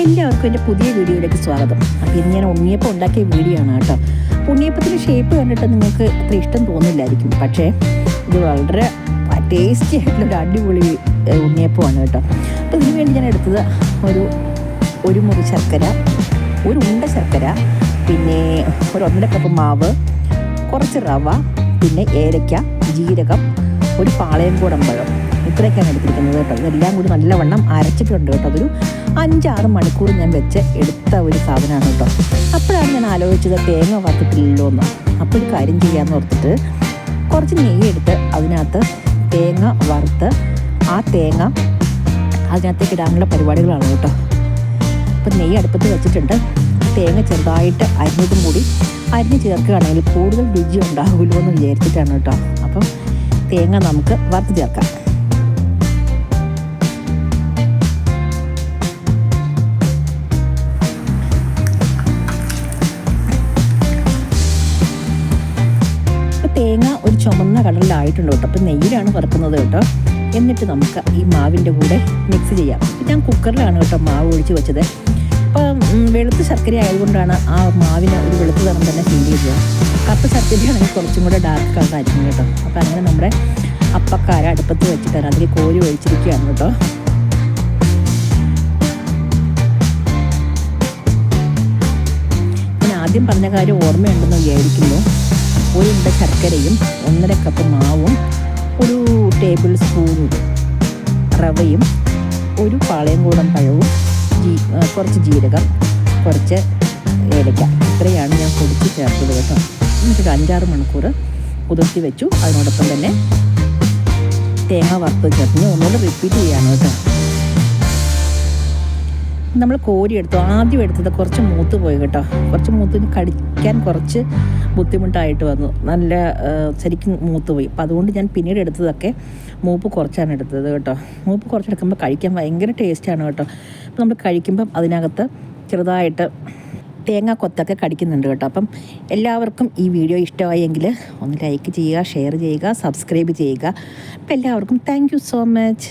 എല്ലാവർക്കും എന്റെ പുതിയ വീഡിയോയിലേക്ക് സ്വാഗതം. അപ്പോൾ ഇന്ന് ഞാൻ ഉണ്ണിയപ്പം ഉണ്ടാക്കിയ വീഡിയോ ആണ് കേട്ടോ. ഉണ്ണിയപ്പത്തിന്റെ ഷേപ്പ് കണ്ടിട്ട് നിങ്ങൾക്ക് അത്ര ഇഷ്ടം തോന്നില്ലായിരിക്കും. പക്ഷേ ഇത് വളരെ ടേസ്റ്റി ആയിട്ടുള്ള ഒരു അടിപൊളി ഉണ്ണിയപ്പമാണ് കേട്ടോ. അപ്പോൾ ഇതിന് വേണ്ടി ഞാൻ എടുത്തത് ഒരു ഒരു മുറി ശർക്കര ഒരു ഉണ്ട ശർക്കര പിന്നെ ഒരു ഒന്നര കപ്പ് മാവ് കുറച്ച് റവ പിന്നെ ഏലക്ക ജീരകം ഒരു പാളയം പഴം ഇത്രയൊക്കെയാണ് എടുത്തിരിക്കുന്നത് കേട്ടോ. ഇതെല്ലാം കൂടി നല്ലവണ്ണം അരച്ചിട്ടുണ്ട് കേട്ടോ. അതൊരു അഞ്ചാറ് മണിക്കൂർ ഞാൻ വെച്ച് എടുത്ത ഒരു സാധനമാണ് കേട്ടോ. അപ്പോഴാണ് ഞാൻ ആലോചിച്ചത് തേങ്ങ വറുത്തിട്ടില്ലല്ലോ എന്ന്. അപ്പോൾ ഒരു കാര്യം ചെയ്യാമെന്ന് ഓർത്തിട്ട് കുറച്ച് നെയ്യ് എടുത്ത് അതിനകത്ത് തേങ്ങ വറുത്ത് ആ തേങ്ങ അതിനകത്തേക്ക് ഇടാനുള്ള പരിപാടികളാണ് കേട്ടോ. അപ്പം നെയ്യ് അടുപ്പത്ത് വെച്ചിട്ടുണ്ട്. തേങ്ങ ചെറുതായിട്ട് അരിഞ്ഞതും കൂടി അരിഞ്ഞ് ചേർക്കുകയാണെങ്കിൽ കൂടുതൽ രുചി ഉണ്ടാകുമല്ലോ എന്ന് വിചാരിച്ചിട്ടാണ് കേട്ടോ. അപ്പം തേങ്ങ നമുക്ക് വറുത്ത് ചേർക്കാം. തേങ്ങ ഒരു ചുമന്ന കളറിലായിട്ടുണ്ട് കേട്ടോ. അപ്പോൾ നെയ്യിലാണ് വറുക്കുന്നത് കേട്ടോ. എന്നിട്ട് നമുക്ക് ഈ മാവിന്റെ കൂടെ മിക്സ് ചെയ്യാം. ഞാൻ കുക്കറിലാണ് കേട്ടോ മാവ് ഒഴിച്ച് വെച്ചത്. അപ്പം വെളുത്ത് വെളുത്ത ശർക്കര ആയതുകൊണ്ടാണ് ആ മാവിന് ഒരു വെളുത്ത നിറം തന്നെ ഫീൽ ചെയ്തത് കപ്പ് ശർക്കരയാണെങ്കിൽ കുറച്ചും കൂടെ ഡാർക്ക് കളറായിരിക്കും കേട്ടോ. അപ്പോൾ അങ്ങനെ നമ്മുടെ അപ്പക്കാര അടുപ്പത്ത് വെച്ചിട്ടാണ് അതിൽ കോരി ഒഴിച്ചിരിക്കുകയാണ് കേട്ടോ. ഞാൻ ആദ്യം പറഞ്ഞ കാര്യം ഓർമ്മയുണ്ടെന്ന് വിചാരിക്കുന്നു. ഒരു ഉണ്ട ശർക്കരയും ഒന്നര കപ്പ് മാവും ഒരു ടേബിൾ സ്പൂൺ റവയും ഒരു പാളയംകൂടം പഴവും ജീ കുറച്ച് ജീരകം കുറച്ച് ഏലക്ക. ഇത്രയാണ് ഞാൻ പൊടിച്ച് ചേർത്തത് കേട്ടോ. എന്നിട്ടൊരു അഞ്ചാറ് മണിക്കൂർ കുതിർത്തി വെച്ചു. അതിനോടൊപ്പം തന്നെ തേങ്ങ വറുത്ത് ചേർത്ത് ഒന്നുകൂടെ റിപ്പീറ്റ് ചെയ്യാണ് കേട്ടോ. നമ്മൾ കോരി എടുത്തു. ആദ്യം എടുത്തത് കുറച്ച് മൂത്ത് പോയി കേട്ടോ. കുറച്ച് മൂത്ത് കടിക്കാൻ കുറച്ച് ബുദ്ധിമുട്ടായിട്ട് വന്നു. നല്ല ശരിക്കും മൂത്ത് പോയി. അപ്പം അതുകൊണ്ട് ഞാൻ പിന്നീട് എടുത്തതൊക്കെ മൂപ്പ് കുറച്ചാണ് എടുത്തത് കേട്ടോ. മൂപ്പ് കുറച്ചെടുക്കുമ്പോൾ കഴിക്കാൻ ഭയങ്കര ടേസ്റ്റാണ് കേട്ടോ. അപ്പം നമ്മൾ കഴിക്കുമ്പം അതിനകത്ത് ചെറുതായിട്ട് തേങ്ങ കൊത്തൊക്കെ കടിക്കുന്നുണ്ട് കേട്ടോ. അപ്പം എല്ലാവർക്കും ഈ വീഡിയോ ഇഷ്ടമായെങ്കിൽ ഒന്ന് ലൈക്ക് ചെയ്യുക ഷെയർ ചെയ്യുക സബ്സ്ക്രൈബ് ചെയ്യുക. അപ്പം എല്ലാവർക്കും താങ്ക് സോ മച്ച്